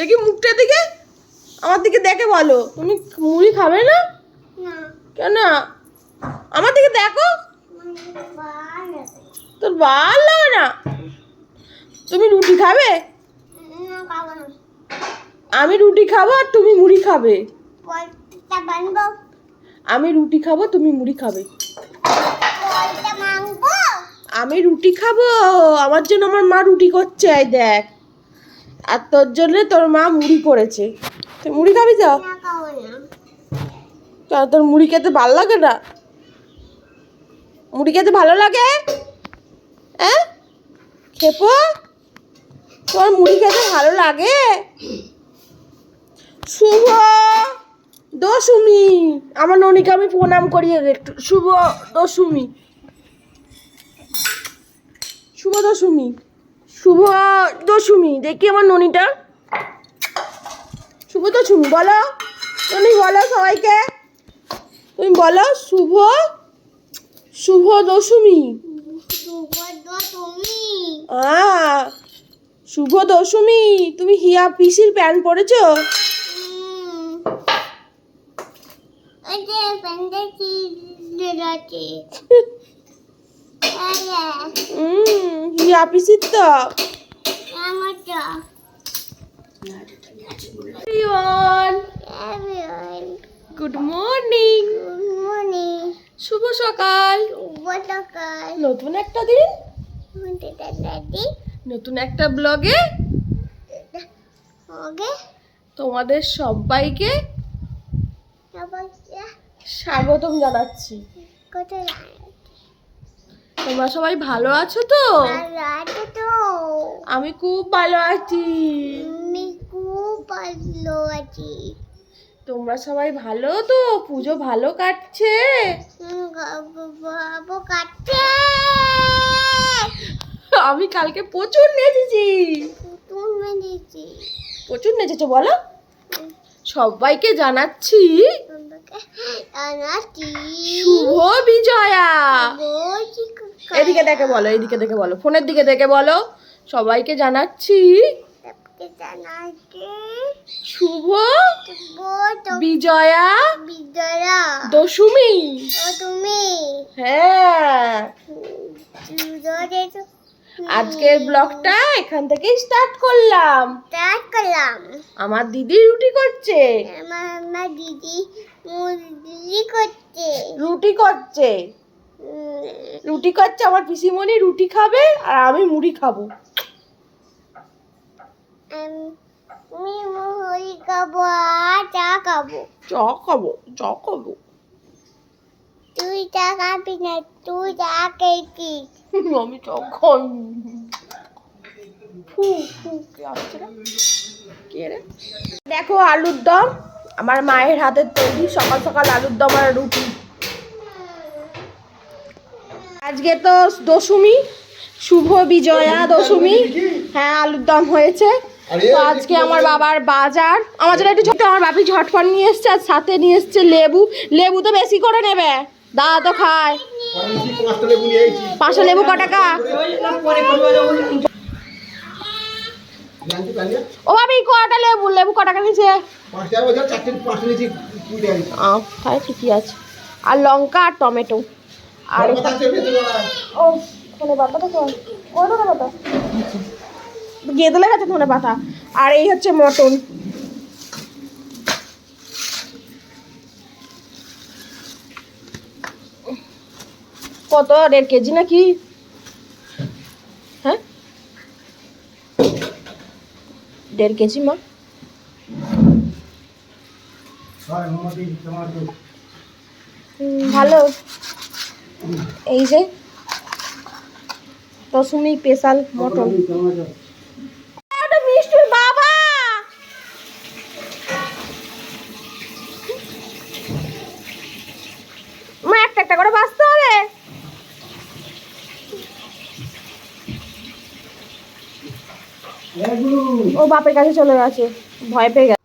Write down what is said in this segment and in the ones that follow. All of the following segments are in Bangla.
দেখি মুখটা দিকে আমার দিকে দেখে বলো। তুমি মুড়ি খাবে না? না। কেন? আমার দিকে দেখো। তোর ভালো লাগে না? তুমি রুটি খাবে? আমি রুটি খাব আর তুমি মুড়ি খাবে। আমি রুটি খাব তুমি মুড়ি খাবে। আমি রুটি খাব। আমার জন্য আমার মা রুটি করছে দেখ। আর তোর জন্য তোর মা মুড়ি করেছে। তুই মুড়ি খাবি খাব কেন তোর মুড়ি খেতে ভালো লাগে না? মুড়ি খেতে ভালো লাগে? হ্যাঁ খেপো? তোর মুড়ি খেতে ভালো লাগে? শুভ দশমী। আমার ননিকে আমি প্রণাম করি একটু। শুভ দশমী। শুভ দশমী। শুভ দশমী দেখি আমার ননিটা। শুভ দশমী বলো। ননি বলো সবাইকে। তুমি বলো শুভ শুভ দশমী। শুভ দশমী। তুমি হিয়া পিসির প্যান্ট পরেছো? হুম। এই যে প্যান্টে কি আছে হুম হিয়া পিসির তো আমারটা everyone everyone. Good morning good morning. শুভ সকাল। উপকার নতুন একটা দিন? নতুন একটা ব্লগে? তোমাদের সবাইকে সবাইকে স্বাগতম জানাচ্ছি। কত তোমরা সবাই ভালো আছো তো? আমি খুব ভালো আছি। আমি খুব ভালো আছি। তোমরা সবাই ভালো তো? পুজো ভালো কাটছে? কাটছে। আমি কালকে প্রচুর নেচেছি। তুমি দিচ্ছি প্রচুর নেচেছো বলো? সবাইকে জানাচ্ছি শুভ বিজয়া। এদিকে দেখে বলো এদিকে দেখে বলো ফোনের দিকে দেখে বলো সবাইকে জানাচ্ছি শুভ বিজয়া বিদ্যারা দশমী। হ্যাঁ। আজকের ব্লগটা এখান থেকে স্টার্ট করলাম। স্টার্ট করলাম। আমার দিদি রুটি করছে। আমার দিদি মুরগি করছে। রুটি করছে। রুটি করছে আমার পিসিমণি রুটি খাবে আর আমি মুড়ি খাব। আমি মুড়ি খাব আর চা খাব। চ খাব চ খাব। তুই চা খাবি না তুই চা খেয়েছিস। আমি চ খাই দেখো আলুর দম আমার মায়ের হাতের তৈরি সকাল সকাল আলুর দম আর রুটি। আজকে তো দশমী শুভ বিজয়া দশমী। হ্যাঁ আলুর দম হয়েছে। তো আজকে আমার বাবার বাজার। আমার জন্য একটু ছোট আমার বাপি ঝটফট নিয়ে এসছে আর সাথে নিয়ে এসছে লেবু। লেবু তো বেশি করে নেবে। দাদা তো খায়। পাঁচটা লেবু পাঁচশো লেবু ক টাকা ও বাবি কটা লেবু? লেবু ক টাকা নিচে তাহলে ঠিকই আছে। আর লঙ্কা আর টমেটো। আর। ও ধনে পাতা তো ধনে পাতা? গেঁদলে গেছে ধনে পাতা। আর এই হচ্ছে মটন। কত দেড় কেজি নাকি? হ্যাঁ? দেড় কেজি মা। ভালো। এই যে তসুমি স্পেশাল মটন তোমার তো একটা মিষ্টির বাবা মা একটা একটা করে বাঁচতে হবে এগুলো ও বাপের কাছে চলে গেছে ভয় পেয়ে গেছে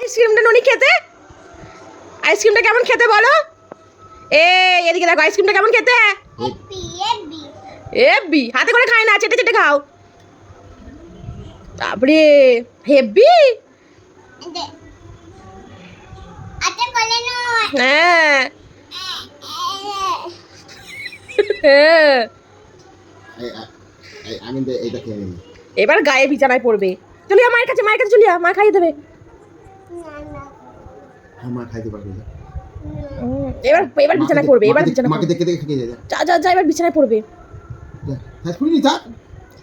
আইসক্রিমটা ননি খেতে আইসক্রিমটা কেমন খেতে বলো? এ এদিকে দেখো, আইসক্রিমটা কেমন খেতে? হেব্বি হাতে করে খাই না, চেটে চেটে খাও। তারপরে হেব্বি হ্যাঁ। হ্যাঁ। এবার গায়ে বিছানায় পড়বে। চলিয়া মায়ের কাছে মায়ের কাছে চলিয়া মা খাইয়ে দেবে। মা খাইতে পারবে। না। এবার এবার বিছানায় পড়বে এবার বিছানায় মাকে দেখে দেখে খেয়ে যা যা। যা যা এবার বিছানায় পড়বে। হ্যাঁ শুনিনি থাক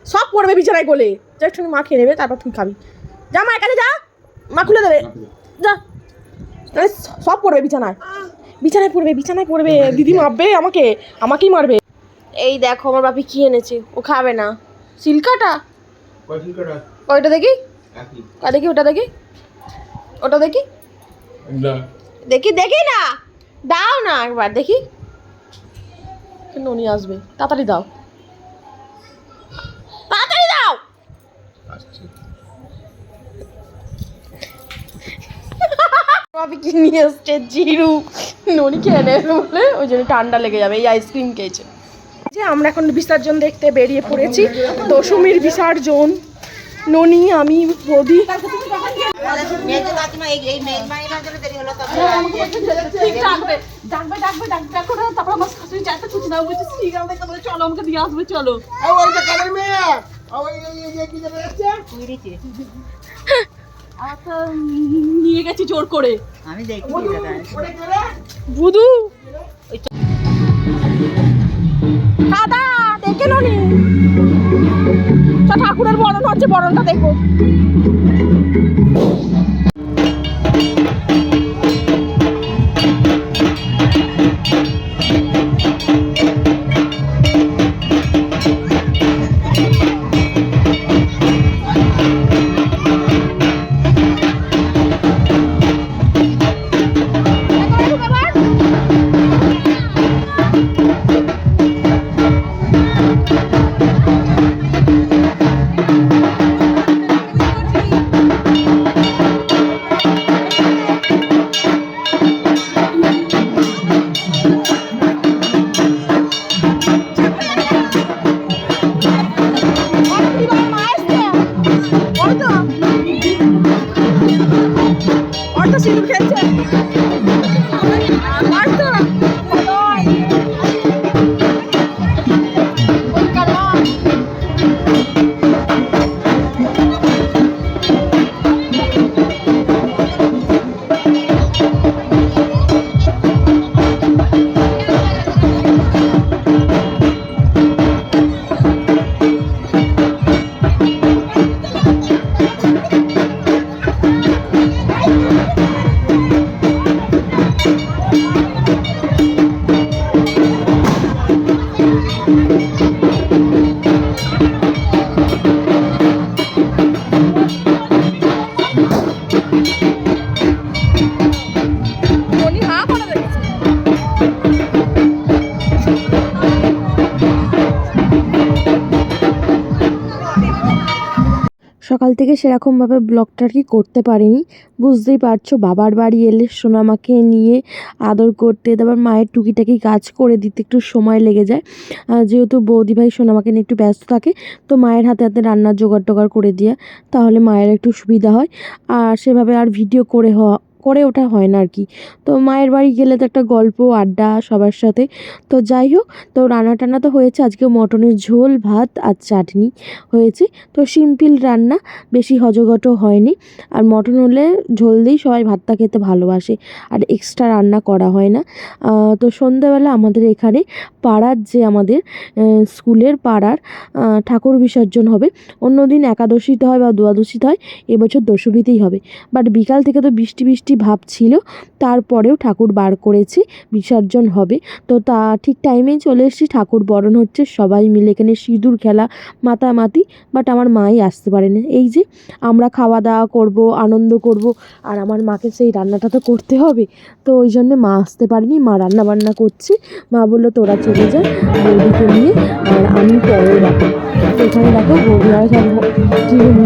সব পড়বে বিছানায় কোলে যা একটু মা খেয়ে নেবে তারপর তুই খাবি। যা মায়ের কাছে যা। মা খুলে দেবে। যা। তাহলে সব পড়বে বিছানায়। বিছানায় পড়বে বিছানায় পড়বে। দিদি মারবে আমাকে আমাকেই মারবে। এই দেখো আমার বাপি কি এনেছে ও খাবে না। সিল্কাটা? ওইটা দেখি? দেখি ওটা দেখি। ওটা দেখি। দেখি দেখি না। দাও না একবার দেখি। ননি আসবে। তাড়াতাড়ি দাও। তাড়াতাড়ি দাও। বাপি কি নিয়ে এসছে? জিরু। ননি খেয়ে নেবে বলে ওই জন্য ঠান্ডা লেগে যাবে এই আইসক্রিম খেয়েছে। যে আমরা এখন বিসর্জন দেখতে বেরিয়ে পড়েছি দশমীর বিসর্জন। ননি, আমি, বৌদি। তারপর আমার শাশুড়ি যাতে খুঁজে না বলছে ঠিক আছে চলো আমাকে দিয়ে আসবে চলো নিয়ে গেছি জোর করে আমি দেখি বুধু। দাদা দেখে ননি। তা ঠাকুরের বরণ হচ্ছে বরণটা দেখো। অর্থ সিঁদুর খেলছে। সকাল থেকে সেরকমভাবে ব্লগটা আর কি করতে পারিনি। বুঝতেই পারছ, বাবার বাড়ি এলে সোনামাকে নিয়ে আদর করতে, তারপর মায়ের টুকিটাকি কাজ করে দিতে একটু সময় লেগে যায়। যেহেতু বৌদিভাই সোনামাকে নিয়ে একটু ব্যস্ত থাকে, তো মায়ের হাতে হাতে রান্নার জোগাড় টোগাড় করে দিয়ে তাহলে মায়ের একটু সুবিধা হয়। আর সেভাবে আর ভিডিও করে হওয়া করে ওঠা হয় না আর কি। তো মায়ের বাড়ি গেলে তো একটা গল্প, আড্ডা সবার সাথে। তো যাই হোক, তো রান্না টান্না তো হয়েছে। আজকে মটনের ঝোল, ভাত আর চাটনি হয়েছে। তো সিম্পল রান্না, বেশি হজগট হয়নি। আর মটন হলে ঝোল দিয়েই সবাই ভাতটা খেতে ভালোবাসে। আর এক্সট্রা রান্না করা হয় না। তো সন্ধ্যাবেলা আমাদের এখানে পাড়ার যে আমাদের স্কুলের পাড়ার ঠাকুর বিসর্জন হবে। অন্য দিন একাদশীতে হয় বা দ্বাদশীতে হয়, এবছর দশমীতেই হবে। বাট বিকাল থেকে তো বৃষ্টি বৃষ্টি বৃষ্টি ভাব ছিল, তারপরেও ঠাকুর বার করেছি, বিসর্জন হবে। তো তা ঠিক টাইমেই চলে এসেছি, ঠাকুর বরণ হচ্ছে, সবাই মিলে এখানে সিঁদুর খেলা মাতামাতি বাট আমার মাই আসতে পারেনি এই যে, আমরা খাওয়া দাওয়া করব, আনন্দ করব, আর আমার মাকে সেই রান্নাটা তো করতে হবে, তো ওই জন্যে মা আসতে পারেনি, মা রান্না বান্না করছে। মা বলল, তোরা চলে যা, বৌদিকে নিয়ে, আর আমি পরে তো এখানে দেখো বৌদিরা সব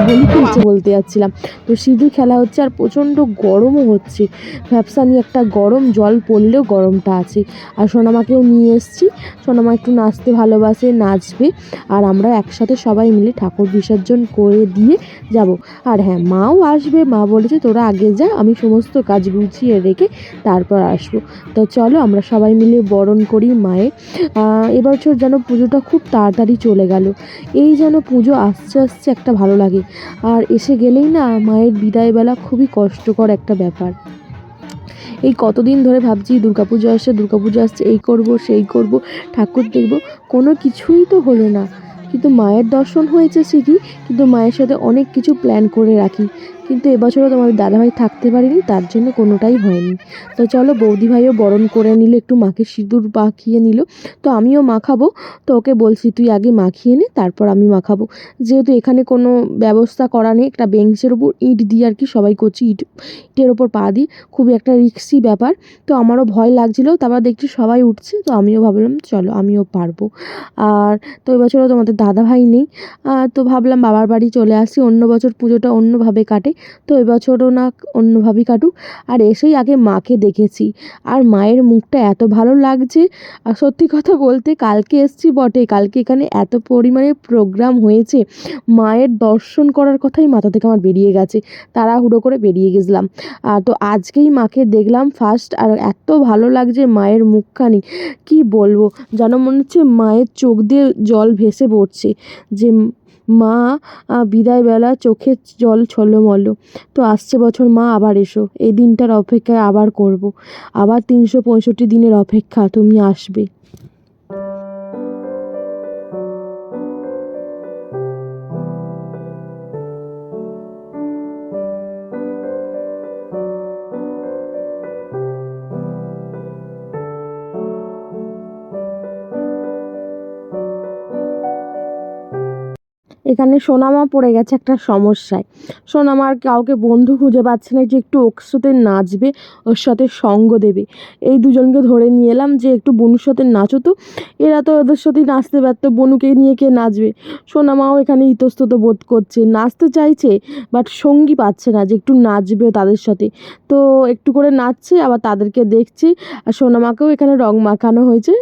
বলি বলতে যাচ্ছিলাম। তো সিঁদুর খেলা হচ্ছে, আর প্রচণ্ড গরমও হচ্ছে। ভ্যাপসা নিয়ে একটা গরম জল পড়লেও গরমটা আছে। আর সোনামাকেও নিয়ে এসেছি। সোনামা একটু নাচতে ভালোবাসে, নাচবে। আর আমরা একসাথে সবাই মিলে ঠাকুর বিসর্জন করে দিয়ে যাব। আর হ্যাঁ মাও আসবে। মা বলেছে, তোরা আগে যা, আমি সমস্ত কাজ গুছিয়ে রেখে তারপর আসব। তো চলো, আমরা সবাই মিলে বরণ করি মায়ের। এবছর যেন পুজোটা খুব তাড়াতাড়ি চলে গেল। এই যেন পুজো আসছে আসছে একটা ভালো লাগে। আর এসে গেলেই না মায়ের বিদায়বেলা খুবই কষ্টকর একটা ব্যাপার। এই কতদিন ধরে ভাবছি দুর্গাপুজো আসছে দুর্গাপুজো আসছে, এই করব, সেই করব, ঠাকুর দেখব, কোনো কিছুই তো হলো না। কিন্তু মায়ের দর্শন হয়েছে ঠিকই, কিন্তু মায়ের সাথে অনেক কিছু প্ল্যান করে রাখি। কিন্তু এবছরও তোমাদের দাদাভাই থাকতে পারেনি, তার জন্য কোনোটাই হয়নি। তো চলো বৌদি ভাইও বরণ করে নিলে, একটু মাকে সিঁদুর মাখিয়ে নিল। তো আমিও মাখাবো, তো ওকে বলছি, তুই আগে মাখিয়ে নে, তারপর আমি মাখাবো। যেহেতু এখানে কোনো ব্যবস্থা করা নেই, একটা বেঞ্চের উপর ইট দিয়ে আর কি সবাই করছি, ইট, ইটের ওপর পা দিই খুবই একটা রিক্সি ব্যাপার। তো আমারও ভয় লাগছিল, তারপর দেখছি সবাই উঠছে, তো আমিও ভাবলাম, চলো আমিও পারব। আর তো এবছরও তোমাদের দাদা ভাই নেই তো ভাবলাম বাবার বাড়ি চলে আসি, অন্য বছর পুজোটা অন্যভাবে কাটে। তো এবছরও না অন্যভাবেই কাটুক। আর এসেই আগে মাকে দেখেছি। আর মায়ের মুখটা এত ভালো লাগছে। আর সত্যি কথা বলতে কালকে এসছি বটে। কালকে এখানে এত পরিমাণে প্রোগ্রাম হয়েছে। মায়ের দর্শন করার কথাই মাথা থেকে আমার বেরিয়ে গেছে। তাড়াহুড়ো করে বেরিয়ে গেছিলাম। আর তো আজকেই মাকে দেখলাম ফার্স্ট আর এত ভালো লাগছে মায়ের মুখখানি। কি বলব? যেন মনে হচ্ছে মায়ের চোখ দিয়ে জল ভেসে পড়ছে। যে মা বিদায় বিদায়বেলা চোখে জল ছলমল। তো আসছে বছর, মা, আবার এসো। এই দিনটার অপেক্ষায় আবার করব। আবার তিনশো পঁয়ষট্টি দিনের অপেক্ষা, তুমি আসবে। এখানে সোনামা পড়ে গেছে একটা সমস্যায়। সোনামার কাউকে বন্ধু খুঁজে পাচ্ছে না যে একটু ওর সাথে নাচবে, ওর সাথে সঙ্গ দেবে। এই দুজনকে ধরে নিয়ে এলাম যে একটু বনুর সাথে নাচো তো। এরা তো ওদের সাথেই নাচতে ব্যর্থ, বনুকে নিয়ে কে নাচবে? সোনামাও এখানে ইতস্তত বোধ করছে। নাচতে চাইছে বাট সঙ্গী পাচ্ছে না যে একটু নাচবে তাদের সাথে। তো একটু করে নাচছে, আবার তাদেরকে দেখছে, আর সোনামাকেও এখানে রং মাখানো হয়েছে।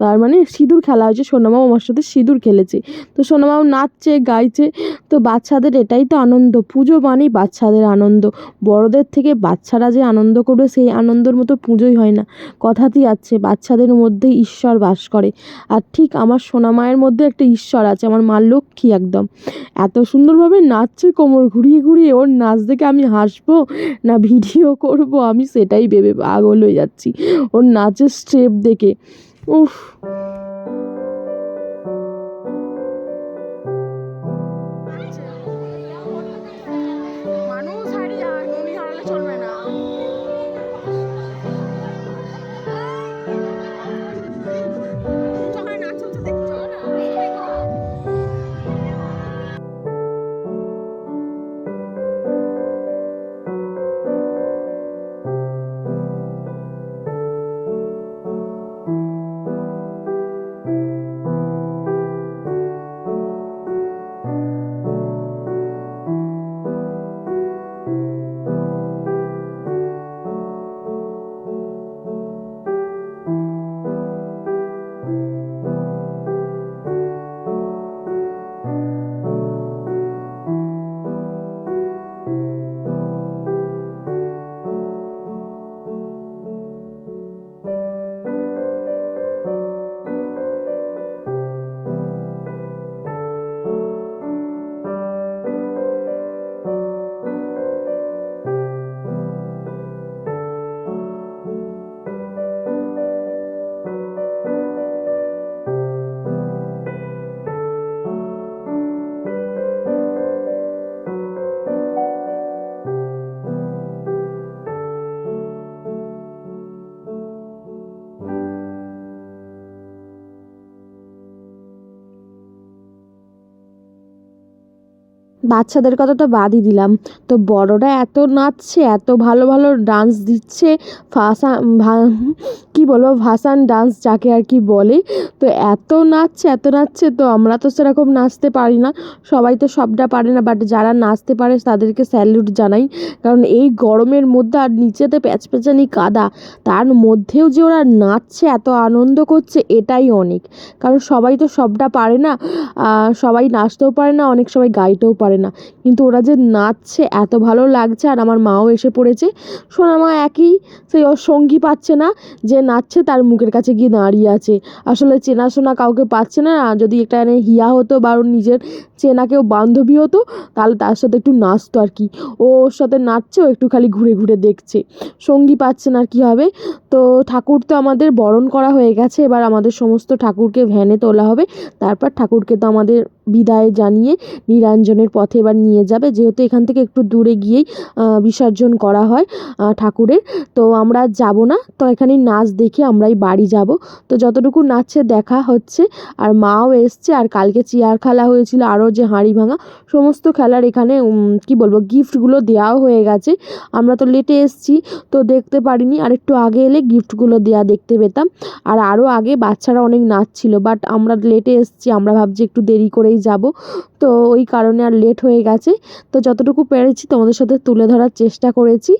তার মানে সিঁদুর খেলা হয়েছে। সোনামাও আমার সাথে সিঁদুর খেলেছে। তো সোনামাও নাচছে গাইছে। তো বাচ্চাদের এটাই তো আনন্দ। পুজো মানেই বাচ্চাদের আনন্দ। বড়দের থেকে বাচ্চারা যে আনন্দ করবে, সেই আনন্দের মতো পুজোই হয় না। কথাতেই আছে, বাচ্চাদের মধ্যে ঈশ্বর বাস করে। আর ঠিক আমার সোনামায়ের মধ্যে একটা ঈশ্বর আছে, আমার মা লক্ষ্মী একদম। এত সুন্দরভাবে নাচছে কোমর ঘুরিয়ে ঘুরিয়ে, ওর নাচ দেখে আমি হাসবো না ভিডিও করব, আমি সেটাই ভেবে পাগল হয়ে যাচ্ছি। ওর নাচের স্টেপ দেখে, উফ। বাচ্চাদের কথা তো বাদই দিলাম। তো বড়রা এত নাচছে, এত ভালো ভালো ডান্স দিচ্ছে ফাসান কী বলব, ভাসান ডান্স যাকে আর কি বলে, তো এত নাচছে এত নাচছে, তো আমরা তো সেরকম নাচতে পারি না। সবাই তো সবটা পারে না বাট যারা নাচতে পারে তাদেরকে স্যালুট জানাই। কারণ এই গরমের মধ্যে আর নিচেতে প্যাচপ্যাচানি কাদা, তার মধ্যেও যে ওরা নাচছে, এত আনন্দ করছে, এটাই অনেক। কারণ সবাই তো সবটা পারে না সবাই নাচতেও পারে না, অনেক সবাই গাইতেও পারে না। কিন্তু ওরা যে নাচছে, এত ভালো লাগছে, আর আমার মাও এসে পড়েছে। সোনা মা একই সেই ওর সঙ্গী পাচ্ছে না, যে নাচছে তার মুখের কাছে গিয়ে দাঁড়িয়ে আছে। আসলে চেনাশোনা কাউকে পাচ্ছে না যদি একটা হিয়া হতো বা ওর নিজের চেনা কেউ বান্ধবী হতো, তাহলে তার সাথে একটু নাচতো আর কি। ও ওর সাথে নাচছে, ও একটু খালি ঘুরে ঘুরে দেখছে। সঙ্গী পাচ্ছে না আর কী হবে। তো ঠাকুর তো আমাদের বরণ করা হয়ে গেছে, এবার আমাদের সমস্ত ঠাকুরকে ভ্যানে তোলা হবে। তারপর ঠাকুরকে তো আমাদের বিদায় জানিয়ে নিরঞ্জনের পথে এবার নিয়ে যাবে। যেহেতু এখান থেকে একটু দূরে গিয়েই বিসর্জন করা হয় ঠাকুরের। তো আমরা যাব না। তো এখানে নাচ দেখে আমরাই বাড়ি যাব। তো যতটুকু নাচছে দেখা হচ্ছে, আর মাও এসছে, আর কালকে চেয়ার খেলা হয়েছিল, আরও যে হাঁড়ি ভাঙা, সমস্ত খেলার এখানে কি বলব, গিফটগুলো দেওয়াও হয়ে গেছে। আমরা তো লেটে এসছি, তো দেখতে পারিনি। আর একটু আগে এলে গিফটগুলো দেওয়া দেখতে পেতাম। আর আরও আগে বাচ্চারা অনেক নাচছিল, বাট আমরা লেটে এসছি, আমরা ভাবছি একটু দেরি করেই যাব। তো ওই কারণে আর লেট হয়ে গেছে। তো যতটুকু পেরেছি তোমাদের সাথে তুলে ধরার চেষ্টা করেছি।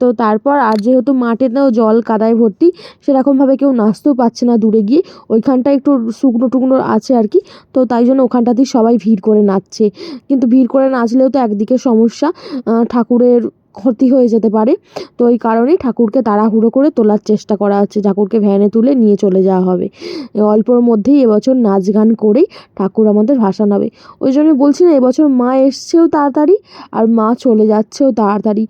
তো তারপর আর যেহেতু মাঠেতেও জল কাদায় ভর্তি, সেরকমভাবে কেউ নাচতেও পারছে না দূরে গিয়ে। ওইখানটা একটু শুকনো টুকনো আছে আর কি। তো তাই জন্য ওখানটাতেই সবাই ভিড় করে নাচছে। কিন্তু ভিড় করে নাচলেও তো একদিকে সমস্যা ঠাকুরের ক্ষতি হয়ে যেতে পারে। তো এই কারণেই ঠাকুরকে তাড়াহুড়ো করে তোলার চেষ্টা করা হচ্ছে। ঠাকুরকে ভ্যানে তুলে নিয়ে চলে যাওয়া হবে। অল্পর মধ্যেই এবছর নাচ গান করেই ঠাকুর আমাদের ভাসান হবে। ওই জন্য বলছি না, এবছর মা এসছেও তাড়াতাড়ি আর মা চলে যাচ্ছেও তাড়াতাড়ি।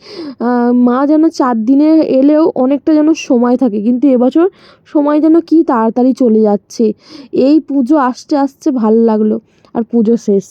মা যেন চার দিনে এলেও অনেকটা যেন সময় থাকে, কিন্তু এবছর সময় যেন কি তাড়াতাড়ি চলে যাচ্ছে। এই পুজো আসতে আসতে ভালো লাগল। আর পুজো শেষ।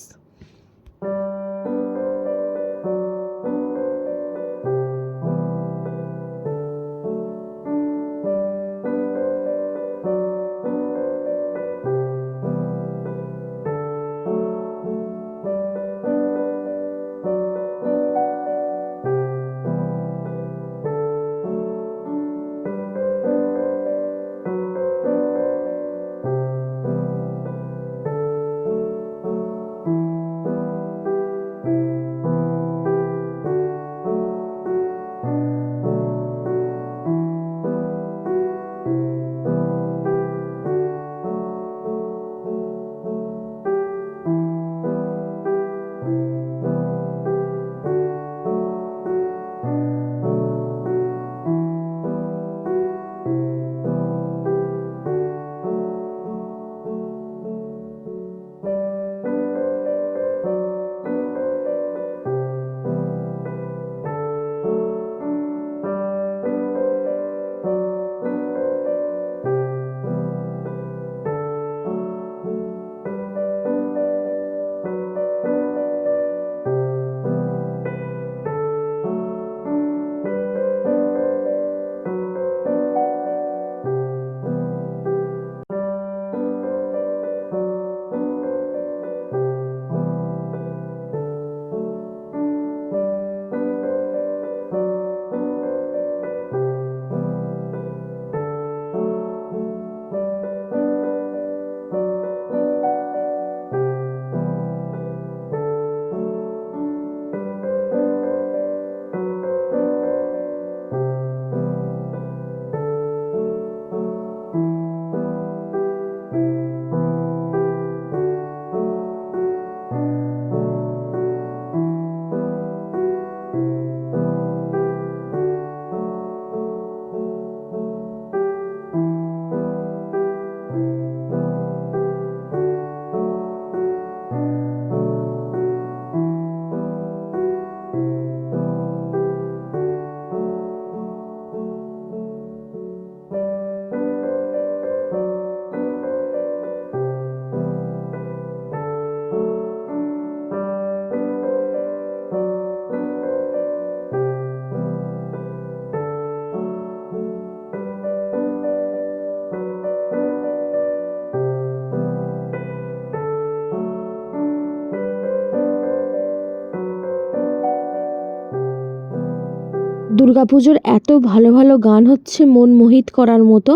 দুর্গাপুজোর এত ভালো ভালো গান হচ্ছে মন মোহিত করার মতো।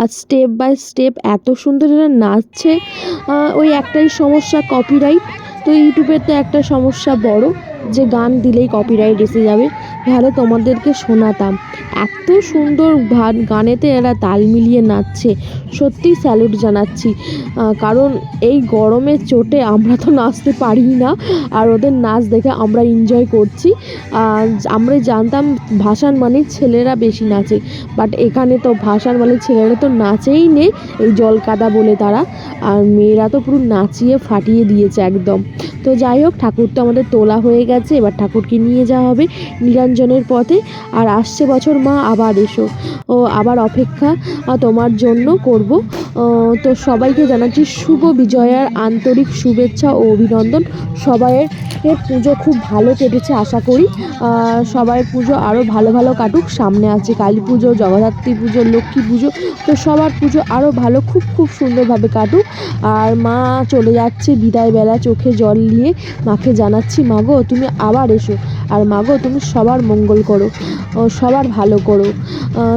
আর স্টেপ বাই স্টেপ এত সুন্দর এরা নাচছে। ওই একটাই সমস্যা কপিরাইট তো ইউটিউবের তো একটা সমস্যা বড়, যে গান দিলেই কপিরাইট এসে যাবে। তাহলে তোমাদেরকে শোনাতাম। এত সুন্দর গানেতে এরা তাল মিলিয়ে নাচছে। সত্যিই স্যালুট জানাচ্ছি। কারণ এই গরমের চোটে আমরা তো নাচতে পারি না, আর ওদের নাচ দেখে আমরা এনজয় করছি। আমরা জানতাম ভাসান মানে ছেলেরা বেশি নাচে বাট এখানে তো ভাসান মানে ছেলেরা তো নাচেই নেই, এই জল কাদা বলে তারা। আর মেয়েরা তো পুরো নাচিয়ে ফাটিয়ে দিয়েছে একদম। তো যাই হোক, ঠাকুর তো আমাদের তোলা হয়ে গেছে, এবার ঠাকুরকে নিয়ে যাওয়া হবে। নিরঞ্জনের পথে, আর আসছে বছর মা, আবার এসো। ও, আবার অপেক্ষা তোমার জন্য করব। তো সবাইকে জানাচ্ছি শুভ বিজয়ার আন্তরিক শুভেচ্ছা ও অভিনন্দন। সবাইয়ের পুজো খুব ভালো কেটেছে, আশা করি। সবার পুজো আরও ভালো ভালো কাটুক। সামনে আছে কালী পুজো, জগদ্ধাত্রী পুজো, লক্ষ্মী পুজো। তো সবার পুজো আরও ভালো, খুব খুব সুন্দরভাবে কাটুক। আর মা চলে যাচ্ছে বিদায়বেলা, চোখে জল নিয়ে। মাকে জানাচ্ছি মাগো তুমি আবার এসো। আর মাগো তুমি সবার মঙ্গল করো সবার ভালো করো।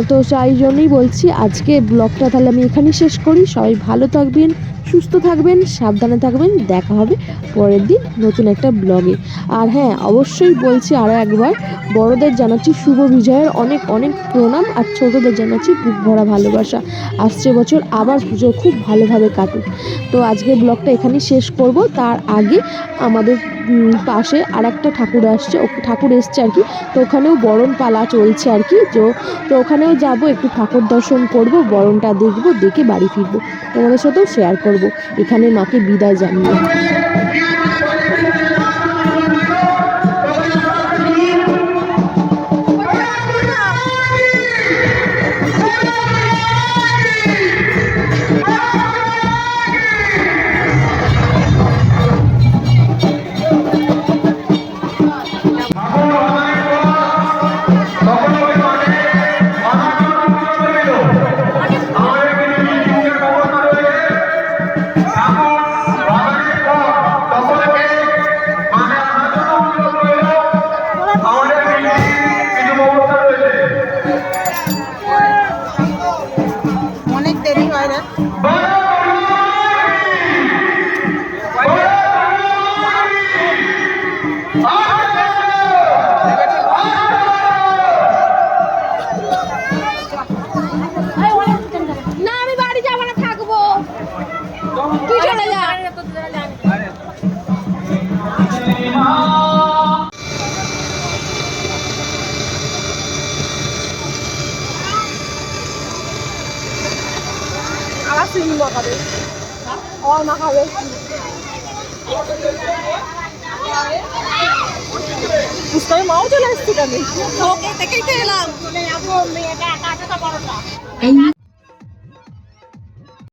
তো সেই জন্যই বলছি, আজকে ব্লগটা তাহলে আমি এখানেই শেষ করি। সবাই ভালো থাকবেন সুস্থ থাকবেন, সাবধানে থাকবেন, দেখা হবে পরের দিন নতুন একটা ব্লগে। আর হ্যাঁ অবশ্যই বলছি আরও একবার, বড়দের জানাচ্ছি শুভ বিজয়ের অনেক অনেক প্রণাম আর ছোটদের জানাচ্ছি বুক ভরা ভালোবাসা। আসছে বছর, আবার পুজো খুব ভালোভাবে কাটুক। তো আজকের ব্লগটা এখানেই শেষ করব। তার আগে আমাদের পাশে আর একটা ঠাকুর আসছে ঠাকুর এসছে আর কি। তো ওখানেও বরণ পালা চলছে আর কি। তো তো ওখানেও যাব, একটু ঠাকুর দর্শন করব, বরণটা দেখব, দেখে বাড়ি ফিরবো। তোমাদের সাথেও শেয়ার করব। এখানে মাকে বিদায় জানিয়ে।